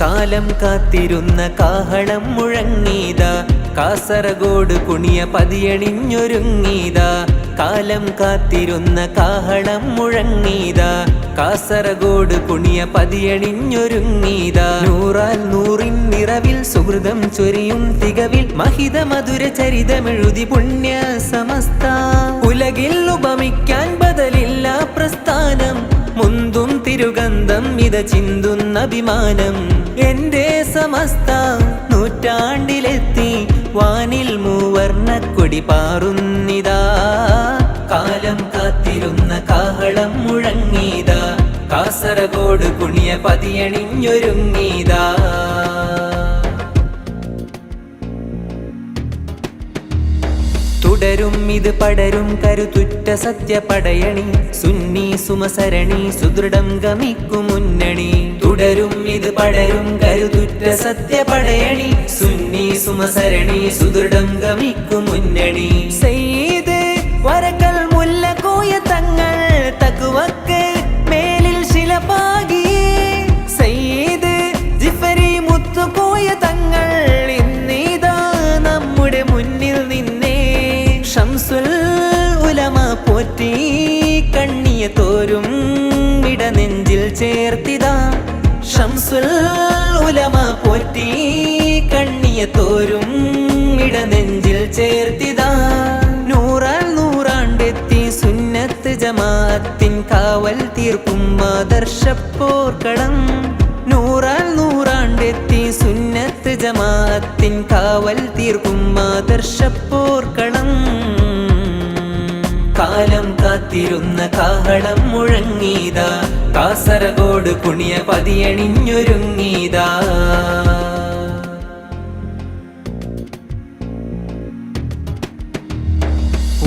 കാലം കാത്തിരുന്ന കാഹളം മുഴങ്ങീത കാസർഗോഡ് കുണിയ പതിയണിഞ്ഞൊരുങ്ങീത കാലം കാത്തിരുന്ന കാഹളം മുഴങ്ങീത കാസർഗോഡ് കുണിയ പതിയണിഞ്ഞൊരുങ്ങീത നൂറാൽ നൂറിൻ നിറവിൽ സുഹൃതം ചൊരിയും തികവിൽ മഹിത മധുര ചരിതമെഴുതി പുണ്യ സമസ്ത ഉലകിൽ ഉപമിക്കാൻ ബദലില്ല പ്രസ്ഥാനം. മുന്തും തിരുഗന്ധം ഇത ചിന്തുന്ന അഭിമാനം എന്റെ സമസ്ത നൂറ്റാണ്ടിലെത്തി വാനിൽ മൂവർണക്കൊടി പാറുന്നിതാ. കാലം കാത്തിരുന്ന കാഹളം മുഴങ്ങീതാ. കാസർഗോഡ് കുണിയ പതിയണിഞ്ഞൊരുങ്ങീതാ. തുടരും ഇത് പടരും കരുതുറ്റ സത്യപടയണി. സുന്നി സുമസരണി സുദൃഢം ഗമിക്കും മുന്നണി. തുടരും ഇത് പടരും കരുതുറ്റ സത്യപടയണി. സുന്നി സുമസരണി സുദൃഢം ഗമിക്കും മുന്നണി. സെയ്ത് വരക്കൽ കണ്ണിയ തോരും ഇടനെഞ്ചിൽ ചേർത്തിതാ. ഷംസുൽ ഉലമ പോറ്റി കണ്ണിയ തോരും ഇടനെഞ്ചിൽ ചേർത്തിതാ. നൂറാൽ നൂറാണ്ടെത്തി സുന്നത്ത് ജമാഅത്തിൻ കാവൽ തീർക്കും ആദർശപ്പോർക്കടം നൂറാൽ നൂറാണ്ടെത്തി സുന്നത്ത് ജമാഅത്തിൻ കാവൽ തീർക്കും ആദർശപ്പോർക്കളം കാലം കാത്തിരുന്ന കാഹളം മുഴങ്ങീതാ കാസർഗോഡ് പുണ്യ പതിയണിഞ്ഞൊരുങ്ങീതാ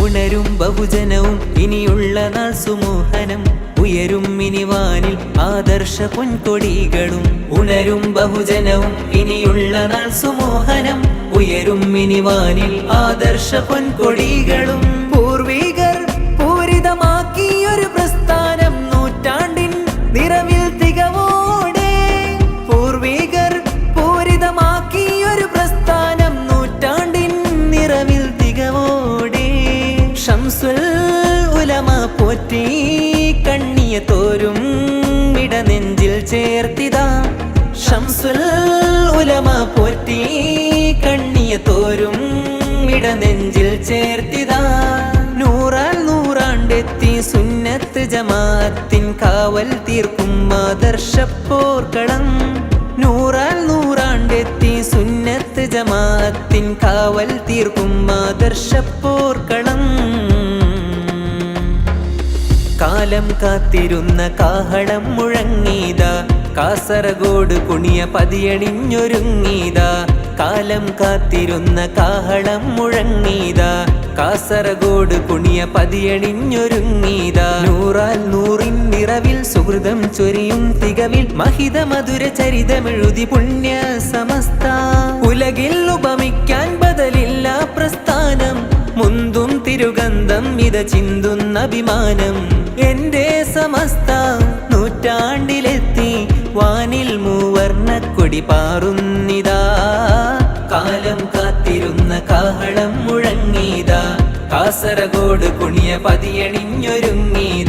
ഉണരും ബഹുജനവും ഇനിയുള്ള നാൾ സുമോഹനം. ഉയരും മിനിവാനിൽ വാനിൽ ആദർശ പൊൻകൊടികളും. ഉണരും ബഹുജനവും ഇനിയുള്ള നാൾ സുമോഹനം. ഉയരും മിനിവാനിൽ വാനിൽ ആദർശ പൊൻകൊടികളും. തോരും ഇടനെഞ്ചിൽ ചേർത്തിതാ. ഷംസുൽ ഉലമ പോറ്റി കണ്ണിയ തോരും ഇടനെഞ്ചിൽ ചേർത്തിതാ. നൂറാൽ നൂറാണ്ടെത്തി സുന്നത്ത് ജമാഅത്തിൻ കാവൽ തീർക്കും ആദർശപ്പോർക്കളം നൂറാൽ നൂറാണ്ടെത്തി സുന്നത്ത് ജമാഅത്തിൻ കാവൽ തീർക്കും ആദർശപ്പോർക്കളം കാലം കാത്തിരുന്ന കാഹളം മുഴങ്ങീത കാസർഗോഡ് കുണിയ പതിയണിഞ്ഞൊരുങ്ങീത കാലം കാത്തിരുന്ന കാഹളം മുഴങ്ങീത കാസർഗോഡ് കുണിയ പതിയണിഞ്ഞൊരുങ്ങീത നൂറാൽ നൂറിൻ നിറവിൽ സുഹൃതം ചൊരിയും തികവിൽ മഹിത മധുര ചരിതമെഴുതി പുണ്യ സമസ്ത ഉലകിൽ ഉപമിക്കാൻ ബദലില്ല തിരുഗന്ധം ഇത ചിന്തുന്ന അഭിമാനം. എന്റെ സമസ്ത നൂറ്റാണ്ടിലെത്തി വാനിൽ മൂവർണക്കൊടി പാറുന്നിതാ. കാലം കാത്തിരുന്ന കാഹളം മുഴങ്ങീതാ. കാസർഗോഡ് കുണിയ പതിയണിഞ്ഞൊരുങ്ങി